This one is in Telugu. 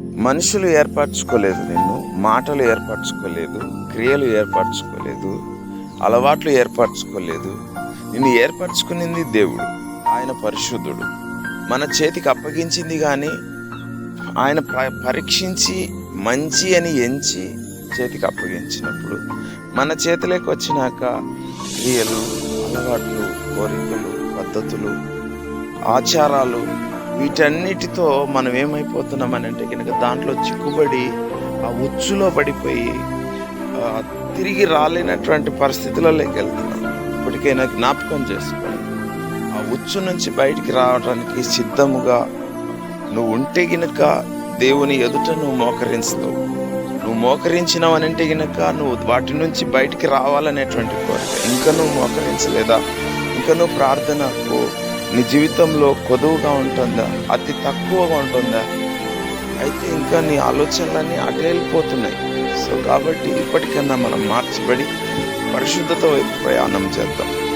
మనుషులు ఏర్పరచుకోలేదు నిన్ను మాటలు ఏర్పరచుకోలేదు క్రియలు ఏర్పరచుకోలేదు అలవాట్లు ఏర్పరచుకోలేదు. నిన్ను ఏర్పరచుకునింది దేవుడు ఆయన పరిశుద్ధుడు. మన చేతికి అప్పగించింది కానీ ఆయన ప- పరీక్షించి మంచి అని ఎంచి చేతికి అప్పగించినప్పుడు మన చేతిలోకి వచ్చినాక క్రియలు అలవాట్లు కోరికలు పద్ధతులు ఆచారాలు వీటన్నిటితో మనం ఏమైపోతున్నామని అంటే కనుక దాంట్లో చిక్కుబడి ఆ ఉచ్చులో పడిపోయి తిరిగి రాలేనటువంటి పరిస్థితులలోకి వెళ్తున్నాం. ఇప్పటికైనా జ్ఞాపకం చేసుకొని ఆ ఉచ్చు నుంచి బయటికి రావడానికి సిద్ధముగా నువ్వు ఉంటే గినక దేవుని ఎదుట నువ్వు మోకరిస్తావు నువ్వు మోకరించినావు అని అంటే గినక నువ్వు వాటి నుంచి బయటికి రావాలనేటువంటి కోరిక. ఇంకా నువ్వు మోకరించలేదా? ఇంకా నువ్వు ప్రార్థనకు నీ జీవితంలో కొదువుగా ఉంటుందా? అతి తక్కువగా ఉంటుందా? అయితే ఇంకా నీ ఆలోచనలన్నీ అటు వెళ్ళిపోతున్నాయి. సో కాబట్టి ఇప్పటికన్నా మనం మార్చబడి పరిశుద్ధత వైపు ప్రయాణం చేద్దాం.